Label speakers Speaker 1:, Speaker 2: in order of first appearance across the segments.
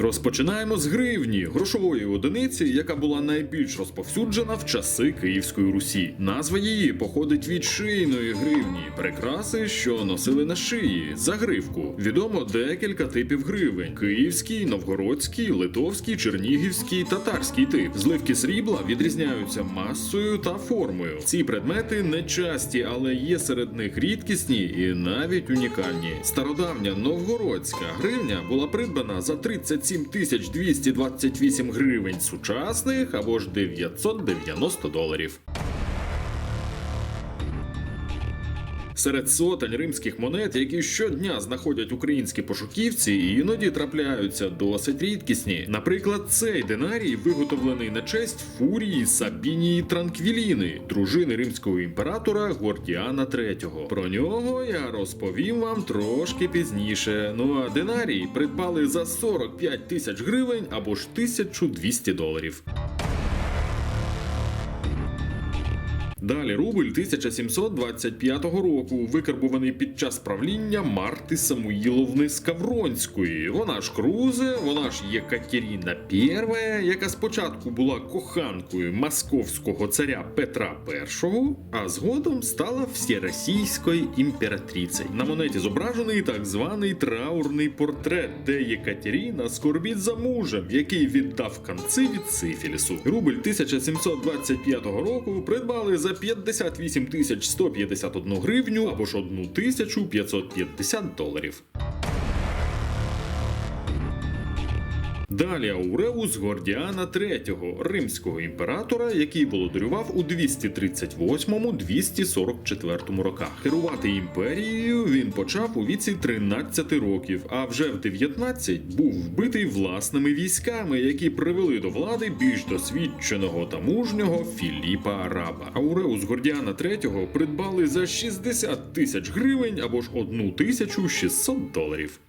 Speaker 1: Розпочинаємо з гривні, грошової одиниці, яка була найбільш розповсюджена в часи Київської Русі. Назва її походить від шийної гривні, прикраси, що носили на шиї, загривку. Відомо декілька типів гривень: київський, новгородський, литовський, чернігівський, татарський тип. Зливки срібла відрізняються масою та формою. Ці предмети не часті, але є серед них рідкісні і навіть унікальні. Стародавня новгородська гривня була придбана за 37 тисяч 228 гривень сучасних або ж 990 доларів. Серед сотень римських монет, які щодня знаходять українські пошуківці, іноді трапляються досить рідкісні. Наприклад, цей динарій виготовлений на честь фурії Сабінії Транквіліни, дружини римського імператора Гордіана III. Про нього я розповім вам трошки пізніше. Ну а динарій придбали за 45 тисяч гривень або ж 1200 доларів. Далі рубль 1725 року, викарбуваний під час правління Марти Самуїловни Скавронської. Вона ж Крузе, вона ж Єкатеріна І, яка спочатку була коханкою московського царя Петра І, а згодом стала всеросійською імператрицею. На монеті зображений так званий траурний портрет, де Єкатеріна скорбить за мужем, який віддав конці від сифілісу. Рубль 1725 року придбали за 58 тисяч 151 гривню або ж 1550 доларів. Далі Ауреус Гордіана III, римського імператора, який володарював у 238-244 роках. Керувати імперією він почав у віці 13 років, а вже в 19 був вбитий власними військами, які привели до влади більш досвідченого та мужнього Філіпа Араба. Ауреус Гордіана III придбали за 60 тисяч гривень або ж 1600 доларів.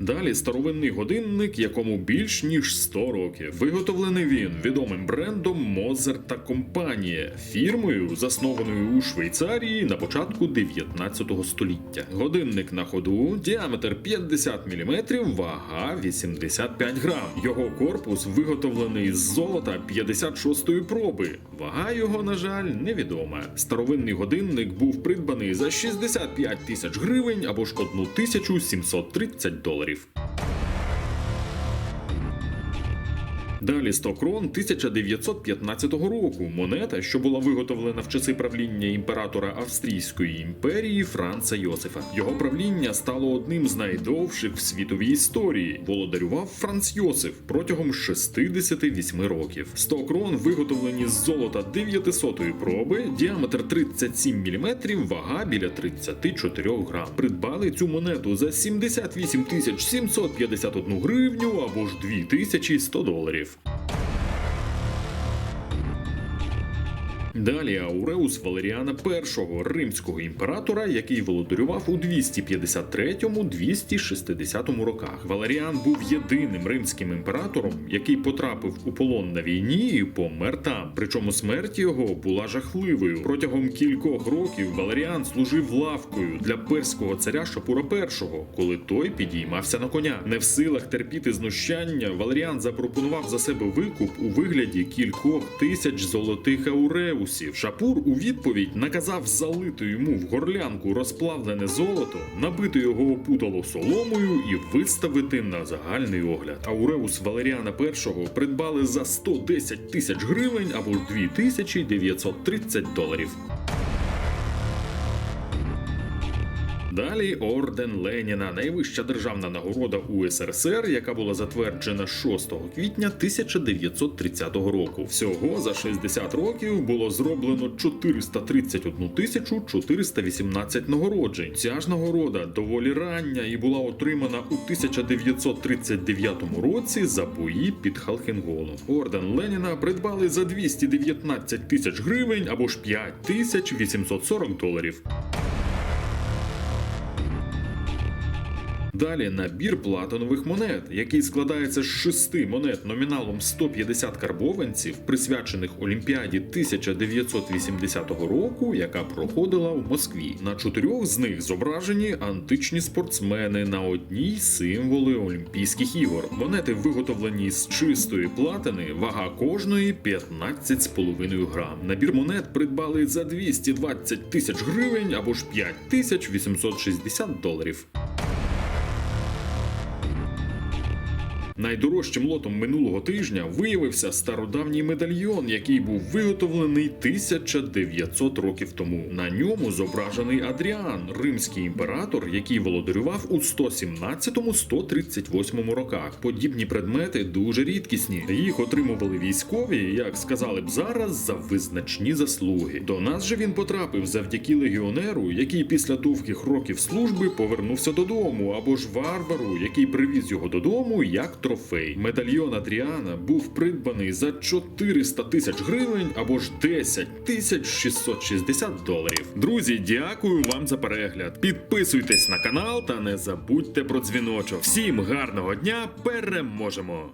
Speaker 1: Далі старовинний годинник, якому більш ніж 100 років. Виготовлений він відомим брендом Мозер та компанія, фірмою, заснованою у Швейцарії на початку 19 століття. Годинник на ходу, діаметр 50 мм, вага 85 грам. Його корпус виготовлений з золота 56-ї проби. Вага його, на жаль, невідома. Старовинний годинник був придбаний за 65 тисяч гривень або ж 1730 доларів. директорів. Далі 100 крон 1915 року. Монета, що була виготовлена в часи правління імператора Австрійської імперії Франца Йосифа. Його правління стало одним з найдовших в світовій історії. Володарював Франц Йосиф протягом 68 років. 100 крон виготовлені з золота 900-ї проби, діаметр 37 мм, вага біля 34 грам. Придбали цю монету за 78 тисяч 751 гривню або ж 2100 доларів. safe. Далі Ауреус Валеріана І, римського імператора, який володарював у 253-260 роках. Валеріан був єдиним римським імператором, який потрапив у полон на війні і помер там. Причому смерть його була жахливою. Протягом кількох років Валеріан служив лавкою для перського царя Шапура І, коли той підіймався на коня. Не в силах терпіти знущання, Валеріан запропонував за себе викуп у вигляді кількох тисяч золотих ауреусів. Шапур у відповідь наказав залити йому в горлянку розплавлене золото, набити його опутало соломою і виставити на загальний огляд. Ауреус Валеріана І придбали за 110 тисяч гривень або ж 2930 доларів. Далі орден Леніна, найвища державна нагорода УСРСР, яка була затверджена 6 квітня 1930 року. Всього за 60 років було зроблено 431 тисячу 418 нагороджень. Ця ж нагорода доволі рання і була отримана у 1939 році за бої під Халхенголом. Орден Леніна придбали за 219 тисяч гривень або ж 5 тисяч 840 доларів. Далі набір платинових монет, який складається з шести монет номіналом 150 карбованців, присвячених Олімпіаді 1980 року, яка проходила в Москві. На чотирьох з них зображені античні спортсмени на одній символи Олімпійських ігор. Монети виготовлені з чистої платини, вага кожної 15,5 грам. Набір монет придбали за 220 тисяч гривень або ж 5860 доларів. Найдорожчим лотом минулого тижня виявився стародавній медальйон, який був виготовлений 1900 років тому. На ньому зображений Адріан, римський імператор, який володарював у 117-138 роках. Подібні предмети дуже рідкісні. Їх отримували військові, як сказали б зараз, за визначні заслуги. До нас же він потрапив завдяки легіонеру, який після довгих років служби повернувся додому, або ж варвару, який привіз його додому як трофей. Медальйон Адріана був придбаний за 400 тисяч гривень або ж 10 тисяч 660 доларів. Друзі, дякую вам за перегляд. Підписуйтесь на канал та не забудьте про дзвіночок. Всім гарного дня! Переможемо!